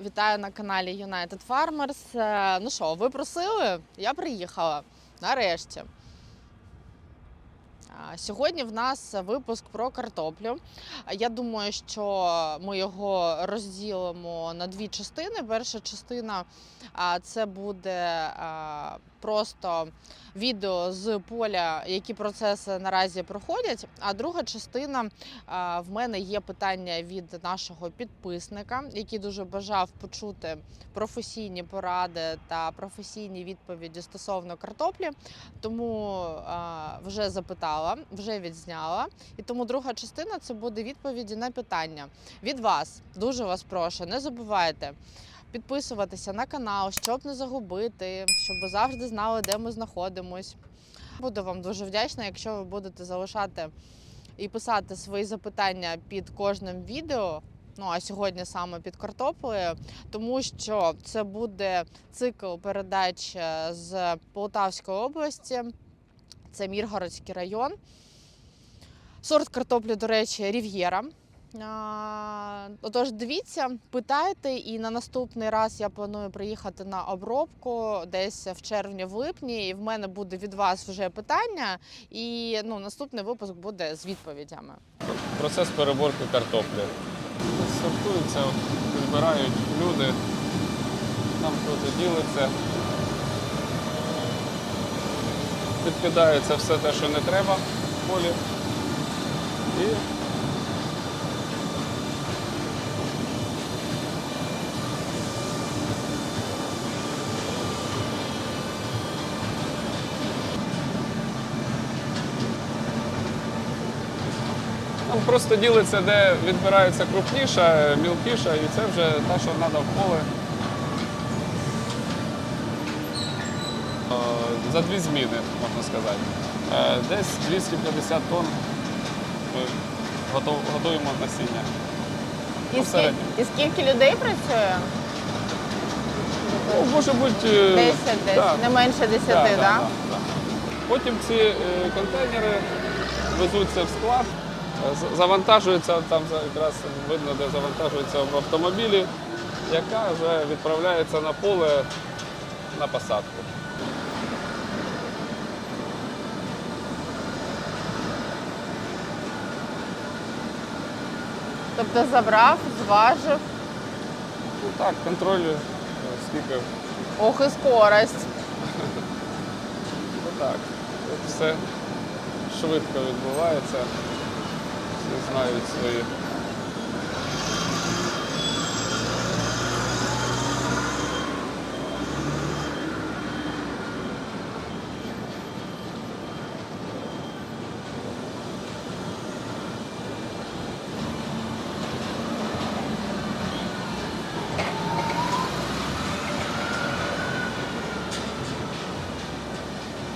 Вітаю на каналі United Farmers. Е, Ну що, ви просили? Я приїхала нарешті. Сьогодні в нас випуск про картоплю. Я думаю, що ми його розділимо на дві частини. Перша частина це буде просто відео з поля, які процеси наразі проходять. А друга частина в мене є питання від нашого підписника, який дуже бажав почути професійні поради та професійні відповіді стосовно картоплі. Тому вже запитала, вже відзняла. І тому друга частина це буде відповіді на питання від вас. Дуже вас прошу, не забувайте. Підписуватися на канал, щоб не загубити, щоб ви завжди знали, де ми знаходимось. Буду вам дуже вдячна, якщо ви будете залишати і писати свої запитання під кожним відео. Ну а сьогодні саме під картоплею, тому що це буде цикл передач е, з Полтавської області. Це Міргородський район. Сорт картоплі, до речі, Рів'єра. Отож, дивіться, питайте, і на наступний раз я планую приїхати на обробку десь в червні, в липні. І в мене буде від вас вже питання. І ну, наступний випуск буде з відповідями. Процес переборки картоплі. Сортуються, підбирають люди, там хтось ділиться. Підкидається все те, що не треба в полі. І просто ділиться, де відбирається крупніша, мілкіша, і це вже та, що треба в поле. За дві зміни, можна сказати. Е, Десь 250 тонн ми готуємо насіння. І, Ну, середньому. і скільки людей працює? Ну, може бути. е, 10 десь, да, не менше 10, да, так? да, да, да. Потім ці е, контейнери везуться в склад, з- завантажуються, там якраз видно, де завантажуються в автомобілі, яка вже відправляється на поле на посадку. Тобто забрав, зважив. Ну так, контролю, е, скільки. Ох, і скорость. Ну так. Тут все швидко відбувається. Знають свої.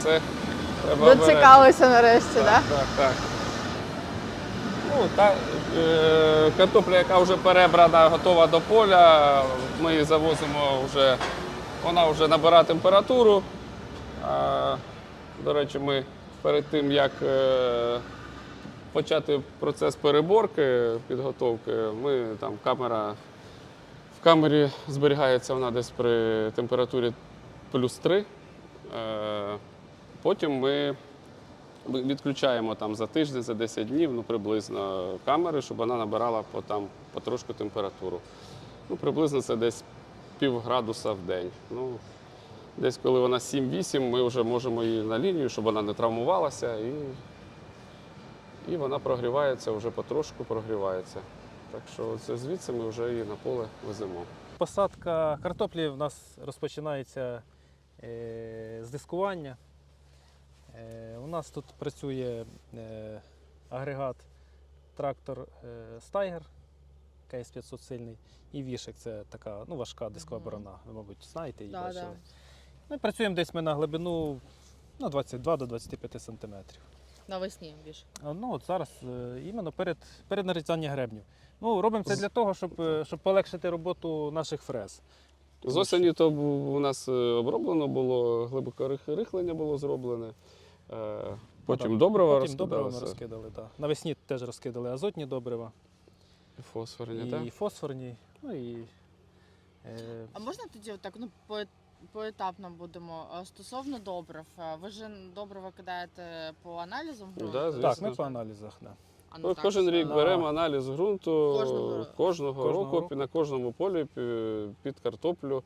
Це. Доцікалися нарешті, так? Так, так, так. Ну, та, е, картопля, яка вже перебрана, готова до поля, ми її завозимо вже, вона вже набирає температуру. А, до речі, ми перед тим, як е, почати процес переборки, підготовки, ми там камера. В камері зберігається вона десь при температурі плюс 3. Е, потім ми відключаємо там за тиждень, за 10 днів, ну приблизно камери, щоб вона набирала по, там, потрошку температуру. Ну, приблизно це десь пів градуса в день. Ну, десь коли вона 7-8, ми вже можемо її на лінію, щоб вона не травмувалася, і, і вона прогрівається, вже потрошку прогрівається. Так що це звідси ми вже її на поле веземо. Посадка картоплі в нас розпочинається е, з дискування. Е, у нас тут працює е, агрегат трактор Стайгер кейс 500 сильний і вішек це така ну, важка дискова борона. Ви, мабуть, знаєте її Да, бачили. да. Ми працюємо десь ми на глибину ну, 22 до 25 сантиметрів. Навесні більше. Ну, от зараз е, іменно перед, перед нарізанням гребню. Ну, робимо це для того, щоб, щоб полегшити роботу наших фрез. З осені то у нас оброблено було, глибоке рихлення було зроблене. Е, Потім добрива Потім добрива ми розкидали. Так. Навесні теж розкидали азотні добрива І Фосфорні, і фосфорні. Ну і Е, А можна тоді так ну по- поетапно будемо стосовно добрив. Ви ж добрива кидаєте по аналізам Да, звісно. Так, ми по аналізах. Да. А, ну, так, Кожен рік що- беремо аналіз ґрунту Кожного- кожного, Кожного року, року. на кожному полі під картоплю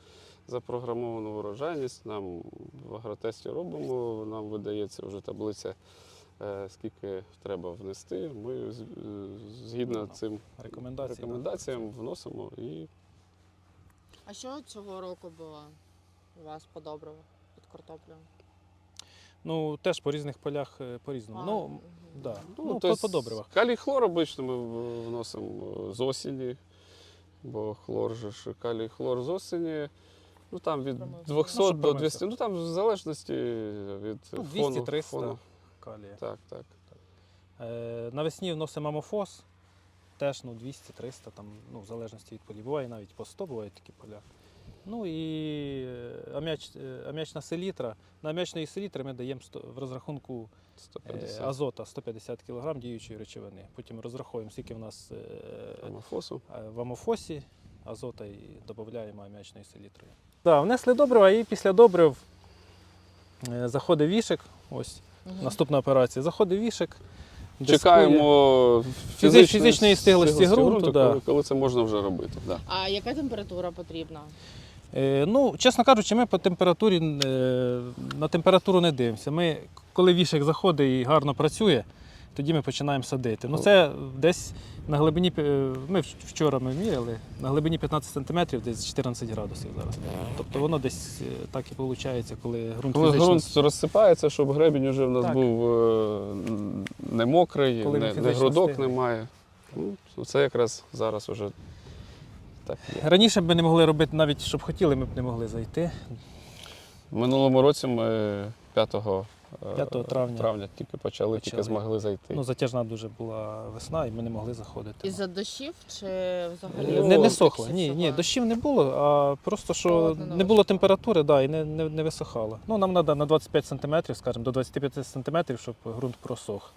запрограмовану урожайність. Нам в агротесті робимо, нам видається вже таблиця, е, скільки треба внести. Ми е, згідно Ну, цим Рекомендації. да. рекомендаціям вносимо і А що цього року було у вас по добриву під картоплею? Ну, теж по різних полях е, по-різному. А, Ну, да. Ну, ну, то по, добривах. Калій хлор обично ми вносимо з осені, бо хлор же ж калій хлор з осені. Ну там від 200 Ну, до промився. 200, ну там в залежності від Ну, фону. 200-300 фону. калія. Так, так. Е, навесні вносимо амофос, теж ну, 200-300, там, ну, в залежності від полів. Буває навіть по 100 бувають такі поля. Ну і е, ам'яч, е, ам'ячна селітра. На ам'ячної селітри ми даємо в розрахунку е, 150 азота 150 кг діючої речовини. Потім розраховуємо, скільки в нас амофосу. в амофосі азота і додаємо ам'ячною селітрою. Да, внесли добрива і після добрив е, заходить вішик. Ось Мгм. наступна операція. Заходить вішик. Чекаємо Фізи- фізичної стиглості ґрунту, да. коли, коли це можна вже робити. Да. А яка температура потрібна? Е, ну, чесно кажучи, ми по температурі е, на температуру не дивимося. Ми, коли вішик заходить і гарно працює, тоді ми починаємо садити. Ну, це десь на глибині, е, ми вчора ми міряли, на глибині 15 см десь 14 градусів зараз. Тобто воно десь е, так і виходить, коли ґрунт Коли фізично... ґрунт розсипається, щоб гребінь вже в нас Так. був е, не мокрий, Коли він не, не фізично грудок стигне. немає. Ну, це якраз зараз уже так є. Раніше б ми не могли робити, навіть щоб хотіли, ми б не могли зайти. В минулому році ми 5, е, 5 травня. Травня тільки почали, тільки Почали. змогли зайти. Ну, затяжна дуже була весна, і ми не могли заходити. Із-за дощів чи Е, взагалі? Не, Ну, не сохло, ні, ні, дощів не було, а просто що Холодно не було температури, да, і не, не, не висохало. Ну, нам треба на 25 см, скажімо, до 25 см, щоб ґрунт просох.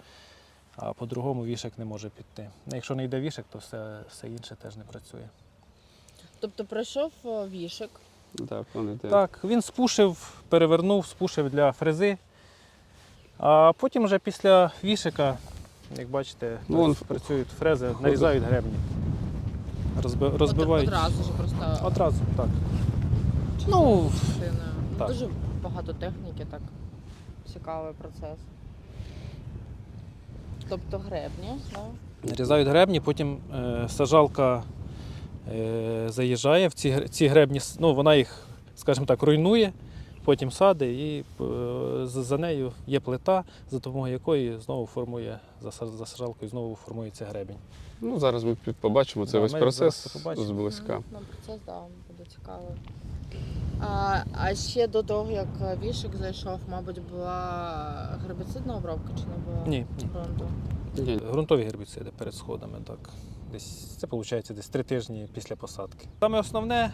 А по-другому вішик не може піти. Ну, Якщо не йде вішик, то все, все інше теж не працює. Тобто пройшов е, вішик. Так, йде. Так, він спушив, перевернув, спушив для фрези. А потім вже після вішика, як бачите, Ну, он працюють фрези, нарізають гребні. Розби, розбивають. Одразу ж просто Одразу, так. чи ну, так. Дуже багато техніки, так цікавий процес. Тобто гребні, да? Нарізають гребні, потім е, сажалка е, заїжджає в ці, ці гребні, ну, вона їх, скажімо так, руйнує, потім садить і е, за, нею є плита, за допомогою якої знову формує, за, сажалкою знову формується гребень. Ну, зараз ми побачимо цей Да, весь ми процес зблизька. Мгм, Ну, процес, да, буде цікаво. А, а ще до того, як вішик зайшов, мабуть, була гербіцидна обробка чи не була? Ні, ні. Ґрунту? Ні, Грунтові гербіциди перед сходами, так. Десь, це виходить десь три тижні після посадки. Саме основне,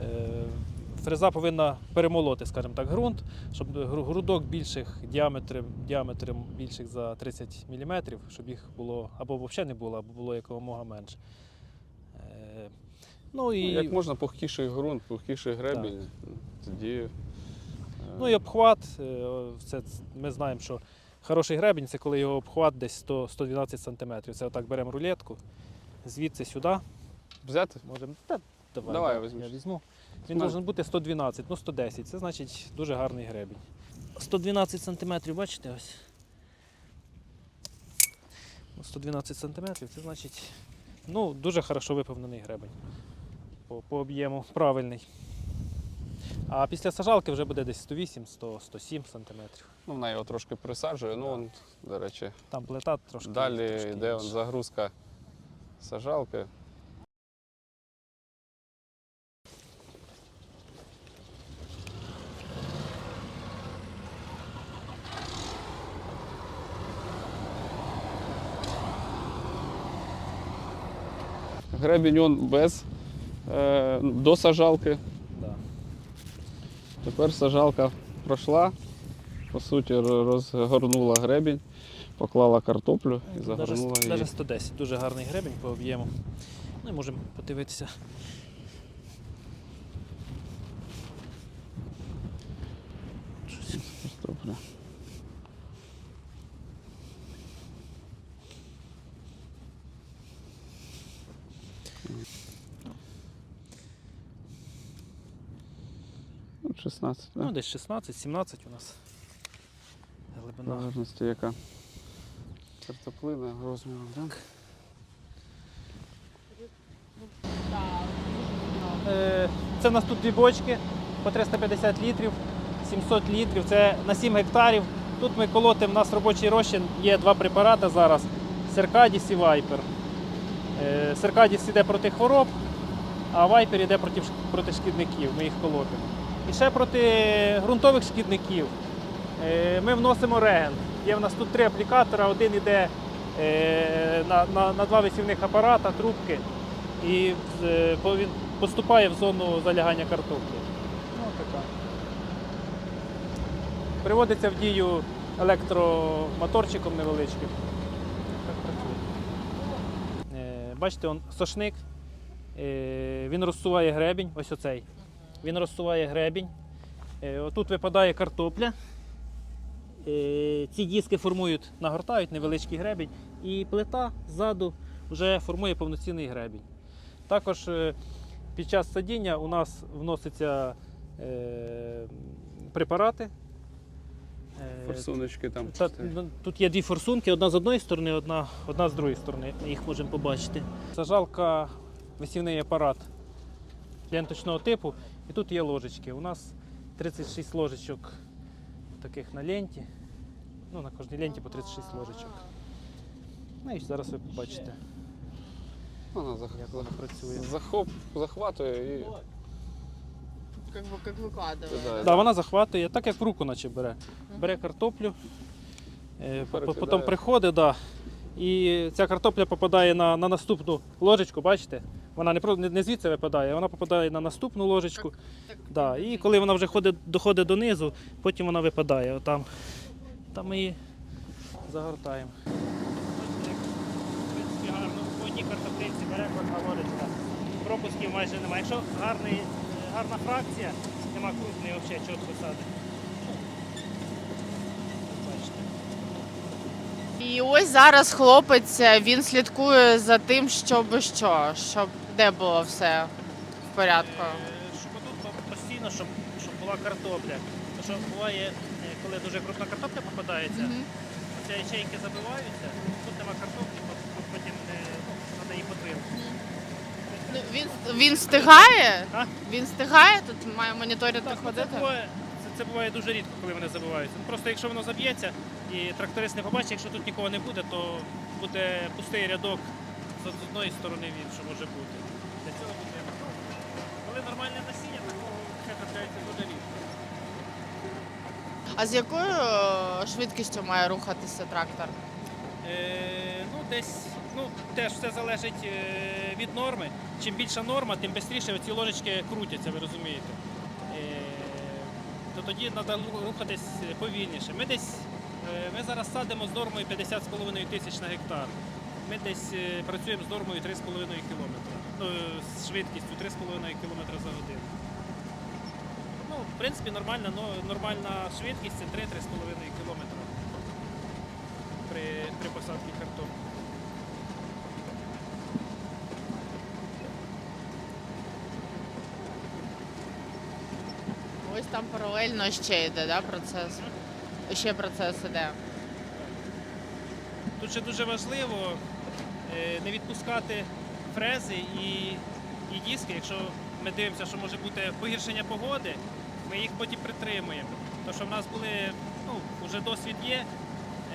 е, фреза повинна перемолоти, скажімо так, ґрунт, щоб грудок більших діаметром, діаметром більших за 30 мм, щоб їх було або взагалі не було, або було якомога менше. Е, ну, і, Як можна пухкіший ґрунт, пухкіший гребінь, тоді. е, ну і обхват. е, Це, ми знаємо, що хороший гребінь це коли його обхват десь 100, 112 см. Це отак беремо рулетку, звідси сюди. Взяти? Можемо. Та, давай, Давай, я візьму. Він має бути 112, ну 110. Це значить дуже гарний гребінь. 112 см, бачите ось. Ну, 112 см, це значить ну, дуже хорошо виповнений гребень. По, по об'єму правильний. А після сажалки вже буде десь 108, 100, 107 см. Ну, вона його трошки присаджує. Ну, Да. он, до речі, Там плита трошки. далі трошки йде он загрузка сажалки. Гребень он без е, до сажалки. Да. Тепер сажалка пройшла, по суті, розгорнула гребінь, поклала картоплю і загорнула її. Навіть 110, дуже гарний гребінь по об'єму. Ну можемо подивитися. Щось. Добре. 16, Ну, десь 16-17 у нас. Глибина. залежності яка. Картоплина розміром, так? Е, Це в нас тут дві бочки по 350 літрів, 700 літрів. Це на 7 гектарів. Тут ми колотимо, у нас робочий розчин, є два препарати зараз: Серкадіс і Вайпер. Е, Серкадіс йде проти хвороб, а Вайпер йде проти, проти шкідників. Ми їх колотимо. І ще проти ґрунтових шкідників е, ми вносимо реген. Є в нас тут три аплікатора, один йде е, на, на, на два висівних апарата, трубки і е, він поступає в зону залягання картоплі. Ну, така. Приводиться в дію електромоторчиком невеличким. Бачите, он сошник. Він розсуває гребінь, ось оцей. Він розсуває гребінь. Е, Отут випадає картопля. Е, Ці диски формують, нагортають невеличкий гребінь, і плита ззаду вже формує повноцінний гребінь. Також е, під час садіння у нас вносяться е, препарати. Форсуночки там. та, ну, тут є дві форсунки, одна з одної сторони, одна, одна з другої сторони. Ми їх можемо побачити. Сажалка, висівний апарат ленточного типу. І тут є ложечки. У нас 36 ложечок таких на ленті. Ну, на кожній ленті по 36 ложечок. Ну і зараз ви побачите, Вона зах... як воно працює. захоп, захватує і Как бы как викладує. кидає. Да, вона захватує, так як в руку наче бере. Бере картоплю, е, по- потім приходить, да, і ця картопля попадає на, на наступну ложечку, бачите? Вона не, про- не, звідси випадає, вона попадає на наступну ложечку. Так, Да, і коли вона вже ходить, доходить донизу, потім вона випадає. Отам. Там ми її загортаємо. В принципі, гарно. В одній картоплинці бере одна ложечка. Пропусків майже немає. Якщо гарний, е, гарна фракція, нема крупний взагалі чітко садить. І ось зараз хлопець е, він слідкує за тим, щоб що, щоб де було все в порядку. Е, Щоб тут постійно, щоб, щоб була картопля. Тому що буває, е, коли дуже крупна картопля попадається, Мгм. Оці ячейки забиваються, тут нема картоплі, пот- потім не ну, треба її подвинути. Ну, він він встигає? А? Він встигає тут має моніторити Так, ну, це, ходити. буває, це, це буває дуже рідко, коли вони забиваються. Ну, просто якщо воно заб'ється і тракторист не побачить, якщо тут нікого не буде, то буде пустий рядок з одної сторони в іншу може бути. Для цього потрібно. Коли нормальне насіння, такого ще трапляється дуже рідко. А з якою е, швидкістю має рухатися трактор? Е, ну, десь, ну, теж все залежить е, від норми. Чим більша норма, тим швидше ці ложечки крутяться, ви розумієте. Е, то тоді треба рухатись повільніше. Ми десь е, ми зараз садимо з нормою 50,5 тисяч на гектар. Ми десь е, працюємо з нормою 3,5 км. Ну, з швидкістю 3,5 км за годину. Ну, в принципі, нормальна, ну, нормальна швидкість це 3-3,5 км при, при посадці картоплі. Ось там паралельно ще йде, да, процес. Ще процес іде. Тут ще дуже важливо е, не відпускати фрези і, і диски. Якщо ми дивимося, що може бути погіршення погоди, ми їх потім притримуємо. Тому що в нас були, ну, вже досвід є.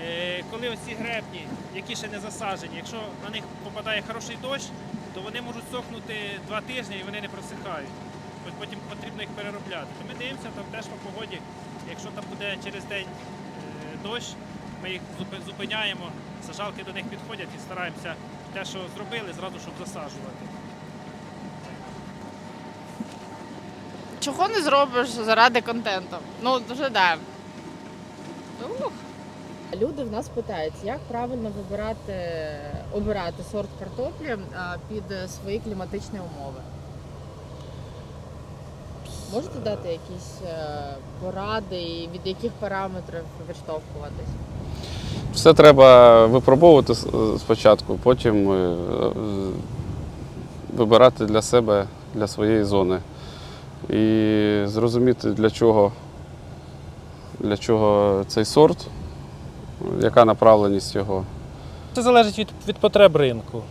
Е, Коли оці гребні, які ще не засаджені, якщо на них попадає хороший дощ, то вони можуть сохнути два тижні і вони не просихають. Потім потрібно їх переробляти. То ми дивимося там теж по погоді. Якщо там буде через день е, дощ, ми їх зупиняємо, сажалки до них підходять і стараємося те, що зробили, зразу щоб засаджувати. Чого не зробиш заради контенту? Ну, дуже да. Ух. Люди в нас питають, як правильно вибирати, обирати сорт картоплі а, під свої кліматичні умови. Можете дати якісь е, поради і від яких параметрів відштовхуватись? Все треба випробовувати спочатку, потім е, е, вибирати для себе, для своєї зони. і зрозуміти, для чого, для чого цей сорт, яка направленість його. Це залежить від, від потреб ринку.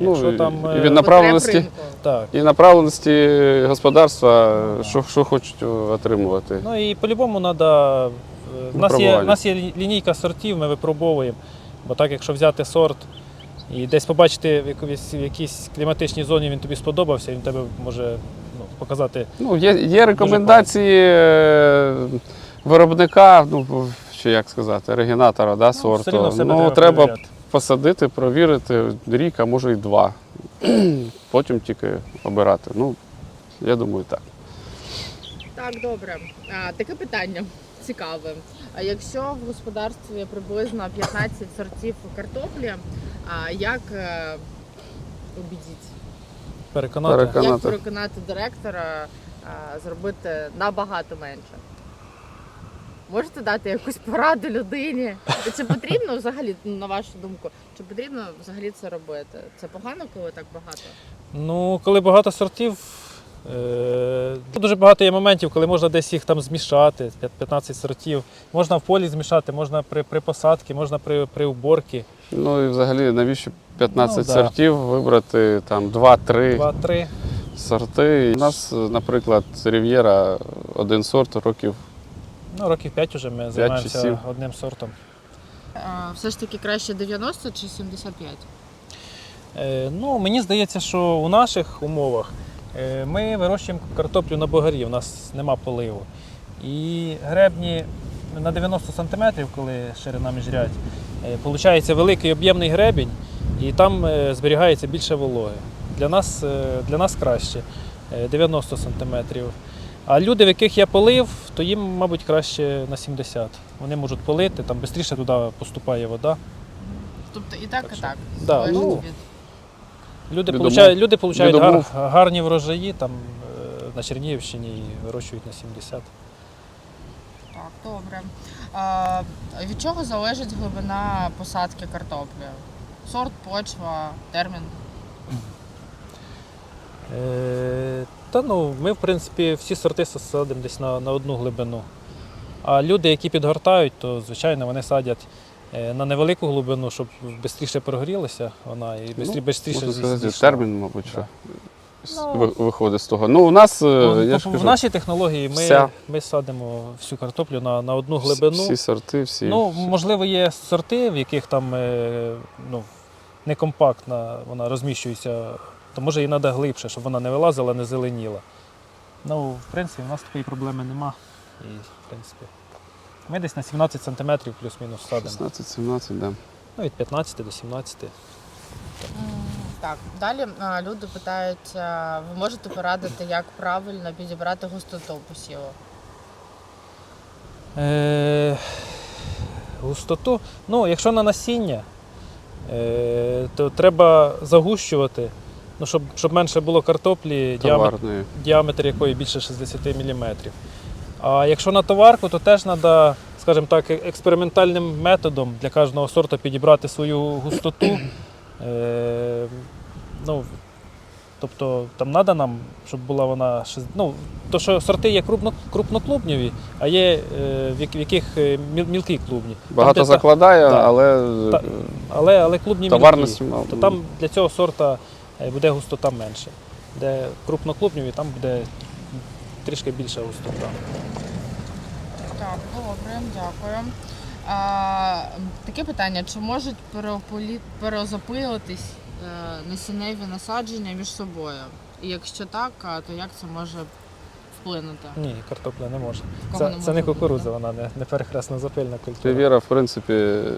Якщо ну, і- там, і е, від направленості, Так. і направленості господарства, що, що хочуть отримувати. Ну і по-любому треба. У нас є, у нас є лінійка сортів, ми випробовуємо. Бо так, якщо взяти сорт і десь побачити в якійсь, в якійсь кліматичній зоні він тобі сподобався, він тебе може ну, показати. Ну, є, є рекомендації е, виробника, ну, чи як сказати, оригінатора да, Ну, все сорту. рівно Ну, треба перевіряти. посадити, провірити рік, а може і два. Потім тільки обирати. Ну, я думаю, так. Так, добре. А, таке питання цікаве. А якщо в господарстві приблизно 15 сортів картоплі, а як е, убедіть? Переконати. Переконати. Як переконати директора а, зробити набагато менше? Можете дати якусь пораду людині? Чи потрібно взагалі, на вашу думку, чи потрібно взагалі це робити? Це погано, коли так багато? Ну, коли багато сортів, дуже багато є моментів, коли можна десь їх там змішати, 15 сортів. Можна в полі змішати, можна при, при посадці, можна при, при уборці. Ну і взагалі, навіщо 15 Ну, да. сортів вибрати там 2-3 Два-три. сорти. У нас, наприклад, Рів'єра один сорт років. Ну, років 5 вже ми чи займаємося сім. одним сортом. А, все ж таки краще 90 чи 75? Е, ну, мені здається, що у наших умовах е, ми вирощуємо картоплю на богарі, у нас нема поливу. І гребні на 90 см, коли ширина міжрядь, виходить великий об'ємний гребінь, і там е, зберігається більше вологи. Для нас, е, для нас краще е, 90 см. А люди, в яких я полив, то їм, мабуть, краще на 70. Вони можуть полити, там швидше туди поступає вода. Тобто і так, Так і що- так. Да, ну, від- Люди Від получають, люди получають гар, гарні врожаї там е, на Чернігівщині і вирощують на 70. Так, добре. А, від чого залежить глибина посадки картоплі? Сорт, почва, термін. Е, та ну, ми, в принципі, всі сорти садимо десь на, на одну глибину. А люди, які підгортають, то звичайно вони садять на невелику глибину, щоб швидше прогорілася вона і Ну, швидше Можна сказати, термін, мабуть, що Ну, виходить з того. Ну, у нас, е, Ну, я ж тобто в нашій технології ми, вся- ми садимо всю картоплю на, на одну глибину. всі сорти, всі. Ну, можливо, є сорти, в яких там е, ну, некомпактна, вона розміщується, то може їй треба глибше, щоб вона не вилазила, не зеленіла. Ну, в принципі, у нас такої проблеми нема. І, в принципі, ми десь на 17 см плюс-мінус садимо. 16-17, да. Ну, від 15 до 17. Так, далі а, люди питають, а, ви можете порадити, як правильно підібрати густоту посіву? Е, густоту. Ну, якщо на насіння, е, то треба загущувати, ну, щоб, щоб менше було картоплі, діаметр, Товарної. діаметр якої більше 60 мм. А якщо на товарку, то теж треба, скажімо так, е- експериментальним методом для кожного сорту підібрати свою густоту. Е, ну, тобто там треба нам, щоб була вона. Ну, то, що сорти є крупно, крупноклубніві, а є е, в яких е, міл- мілкі клубні. Там, Багато де закладає, так. але Та- е, але, але клубні товарності мілкі. То там для цього сорта буде густота менше. Де крупноклубніві, там буде трішки більша густота. Так, добре, дякую. А, таке питання: чи можуть переополі... перезапилитись е, насінневі насадження між собою? І якщо так, а, то як це може вплинути? Ні, картопля не може. Кого Це, не це може не кукурудза, вона не, не перехресна запильна культура. Рів'єра, в принципі, е,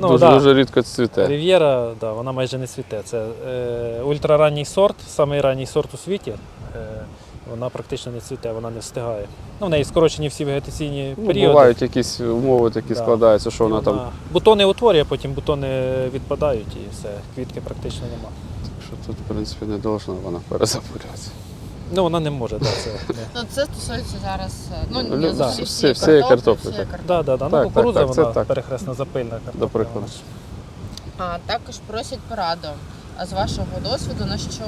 Ну, дуже, да. дуже рідко цвіте. Рів'єра, да, вона майже не цвіте. Це е, ультраранній сорт, самий ранній сорт у світі. Е, вона практично не цвіте, вона не встигає. Ну, в неї скорочені всі вегетаційні Ну, періоди. бувають якісь умови такі Да. складаються, що І вона там. Бутони утворює, потім бутони відпадають і все, квітки практично нема. Що тут, в принципі, не должна вона перезапилюватися. Ну, вона не може, да, це. Ну, це стосується зараз. е, Ну, Ну, не да, всі- всі всієї картоплі, всієї так. картоплі. Да, да, да. Так, Ну, кукурудза так, так, це вона так. перехресна запильна картопля. До прикладу. вона ж. А, також просять пораду. З вашого досвіду, на що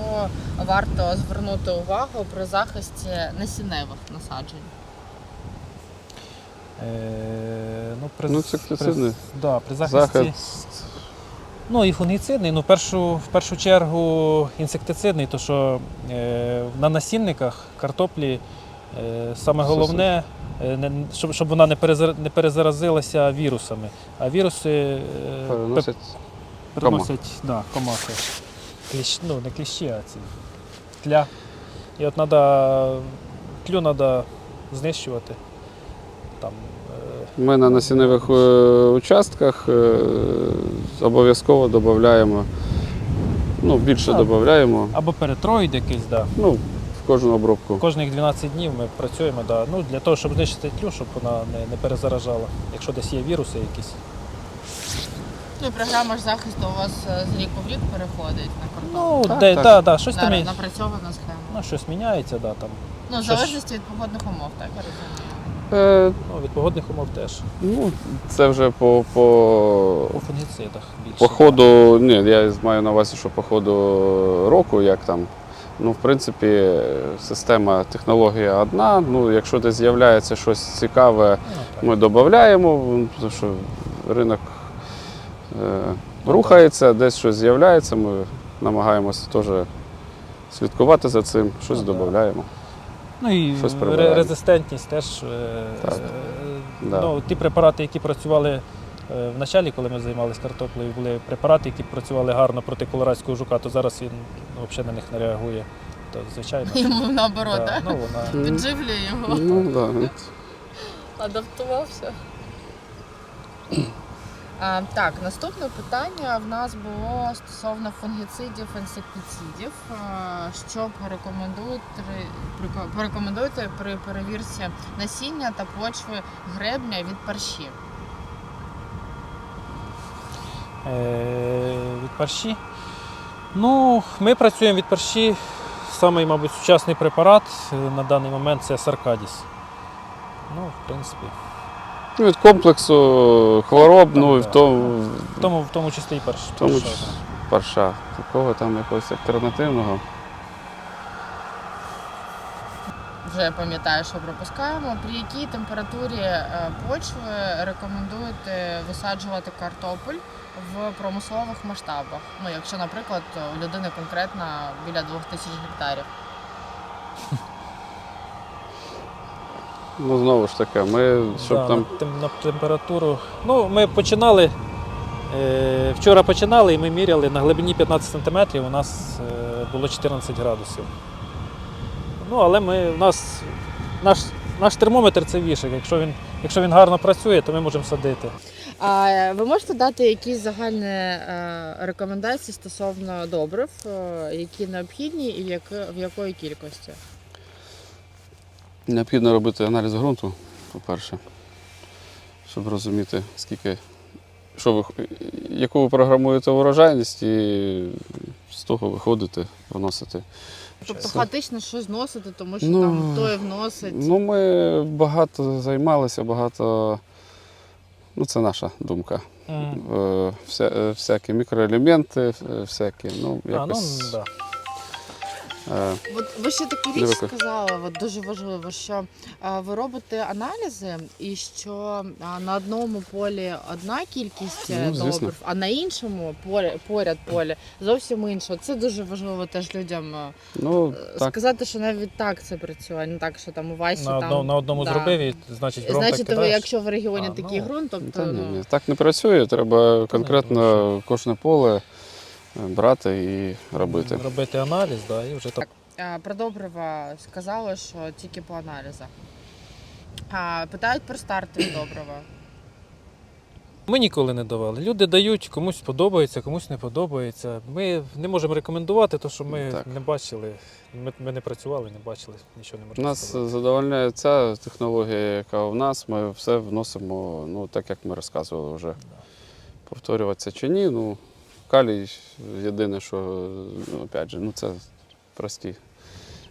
варто звернути увагу при захисті насінневих насаджень? Е, ну, при, Ну, це при- да, при захисті. Захист. Ну і фунгіцидний, ну в першу, в першу чергу інсектицидний, то що е, на насінниках картоплі е, саме головне, е, не, щоб, щоб вона не, перезар, не перезаразилася вірусами. А віруси е, пе- переносять да, комахи. Кліщ, ну, не кліщі, а ці тля. І от треба тлю треба знищувати. Там, е, Ми на насінневих е, участках е, обов'язково додаємо, ну, більше Так. додаємо, або перетроїд якийсь, да. ну, в кожну обробку. Кожних 12 днів ми працюємо да, ну, для того, щоб знищити тлю, щоб вона не, не перезаражала, якщо десь є віруси якісь. Ну і програма ж захисту у вас е, з ріку в рік переходить на кордон. Ну, Так, де, так. Да, да, щось там є. напрацьована схема. Ну, щось міняється, да, там. Ну, в залежності від погодних умов, так я розумію. Е, Ну, від погодних умов теж. ну, це вже по, по, По фунгіцидах більше. по ходу, ні, я маю на увазі, що по ходу року, як там. Ну, в принципі, система, технологія одна. Ну, якщо десь з'являється щось цікаве, Ну, так. ми додаємо, тому що ринок рухається, десь щось з'являється, ми намагаємося теж слідкувати за цим, щось Ну, додаємо. Ну і Щось резистентність теж. е, Так. е, Да. Ну, ті препарати, які працювали е, в началі, коли ми займалися картоплею, були препарати, які працювали гарно проти колорадського жука, то зараз він ну, взагалі на них не реагує. То, звичайно. Йому наоборот, да, так? ну, вона... Підживлює його, Ну, да. адаптувався. Так, наступне питання в нас було стосовно фунгіцидів, інсектицидів. Що порекомендуєте при перевірці насіння та почви гребня від парші? Е, від парші. Ну, ми працюємо від парші. Самий, мабуть, сучасний препарат е, на даний момент це Саркадіс. Ну, в принципі, Ну, Від комплексу хвороб, ну і в тому в тому, в тому числі і парш. В тому парша, числі. парша. Такого там якогось альтернативного. Вже я пам'ятаю, що пропускаємо. При якій температурі е, почви рекомендуєте висаджувати картопль в промислових масштабах? Ну, якщо, наприклад, у людини конкретно біля 2000 гектарів. Ну, знову ж таки, ми, щоб Да, там на, на температуру. Ну, ми починали. Е, вчора починали і ми міряли на глибині 15 см у нас е, було 14 градусів. Ну, але ми, у нас, наш, наш термометр це вішик. Якщо він, якщо він гарно працює, то ми можемо садити. А ви можете дати якісь загальні е, рекомендації стосовно добрив, е, які необхідні і в якої кількості? Необхідно робити аналіз ґрунту, по-перше, щоб розуміти, скільки, що ви, яку ви програмуєте урожайність і з того виходити, вносити. Тобто Це- хаотично щось зносити, тому що Ну, там той вносить. Ну, ми багато займалися, багато. Ну, це наша думка. Е, Вся, е, всякі мікроелементи, е, всякі, ну, А, ну, якось. да. Е, От ви ще таку річ виклик- сказали, от дуже важливо, що е, ви робите аналізи, і що е, на одному полі одна кількість е, Ну, звісно. добрив, а на іншому полі, поряд полі зовсім інша. Це дуже важливо теж людям е, ну, так, сказати, що навіть так це працює, а не так, що там у Васі На, там. одно, на одному да. зробив і значить ґрунт так Значить, ви, кидаєш. якщо в регіоні А, такий ну, ґрунт, тобто та, ні, ну, ні, так не працює. Треба конкретно кожне поле е, брати і робити. Робити аналіз, да, і вже так. е, про добрива сказали, що тільки по аналізах. А, питають про стартові добрива. Ми ніколи не давали. Люди дають, комусь подобається, комусь не подобається. Ми не можемо рекомендувати, тому що ми Так. не бачили, ми, ми не працювали, не бачили, нічого не можна Нас сказати. задовольняє ця технологія, яка у нас. Ми все вносимо, ну, так як ми розказували вже. Повторюватися чи ні. Ну, калій єдине, що ну, опять же, ну, це прості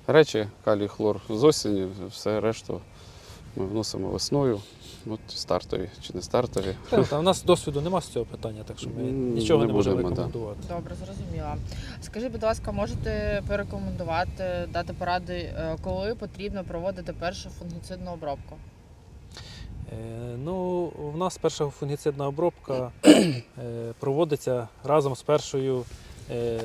речі. Калій, хлор з осені, все решту Ми вносимо весною. От стартові чи не стартові. Та, та, у нас досвіду нема з цього питання, так що ми нічого не, не можемо будемо, да. рекомендувати. Добре, зрозуміла. Скажіть, будь ласка, можете порекомендувати, дати поради, е, коли потрібно проводити першу фунгіцидну обробку? Е, ну, у нас перша фунгіцидна обробка е, проводиться разом з першою е,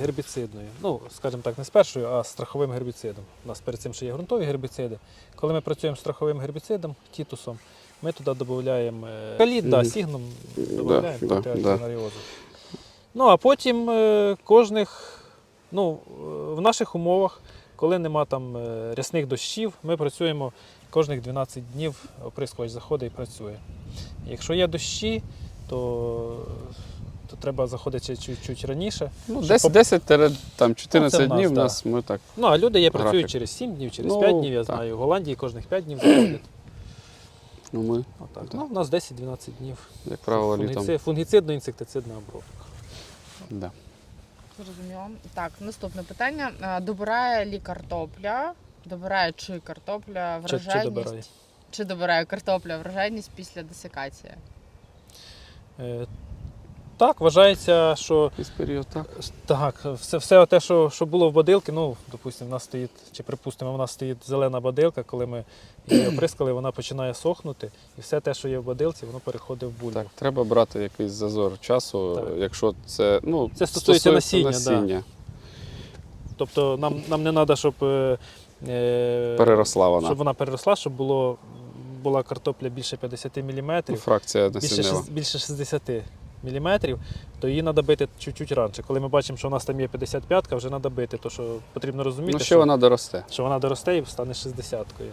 гербіцидною. Ну, скажімо так, не з першою, а з страховим гербіцидом. У нас перед цим ще є ґрунтові гербіциди. Коли ми працюємо з страховим гербіцидом, тітусом, ми туди додаємо е, каліт, да, сігном Да, додаємо да, да. альтернаріозу. Ну, а потім е, кожних, ну, е, в наших умовах, коли нема там е, рясних дощів, ми працюємо кожних 12 днів оприскувач заходить і працює. Якщо є дощі, то, то треба заходити чуть-чуть раніше. Ну, 10, поп- 10 там, 14 Ну, в нас, днів у нас ми так. Ну, а люди є працюють Графік. через 7 днів, через Ну, 5 днів, я так. знаю. В Голландії кожних 5 днів заходять. Ну, ми, Отак. Так. Ну, у нас 10-12 днів. як правило, літом. Фунгіцидно-інсектицидна обробка. Да. Зрозуміло. Так, наступне питання. Е, Добирає лі картопля? Добирає чи картопля Чи, чи добирає? Чи добирає картопля врожайність після десикації? Так, вважається, що Якийсь період так. Так, все, все те, що, що було в бадилці, ну, допустимо, в нас стоїть, чи припустимо, в нас стоїть зелена бадилка, коли ми її оприскали, вона починає сохнути, і все те, що є в бадилці, воно переходить в бульбу. Так, треба брати якийсь зазор часу, Так. якщо це. Ну, Це стосується насіння, насіння. Тобто нам, нам не треба, щоб, е, е, Переросла вона. щоб вона переросла, щоб було, була картопля більше 50 мм, Ну, Фракція більше, більше 60 мм, то її треба бити чуть-чуть раніше. Коли ми бачимо, що у нас там є 55 вже треба бити, то що потрібно розуміти, Ну, що що, вона доросте. що вона доросте і стане 60-кою.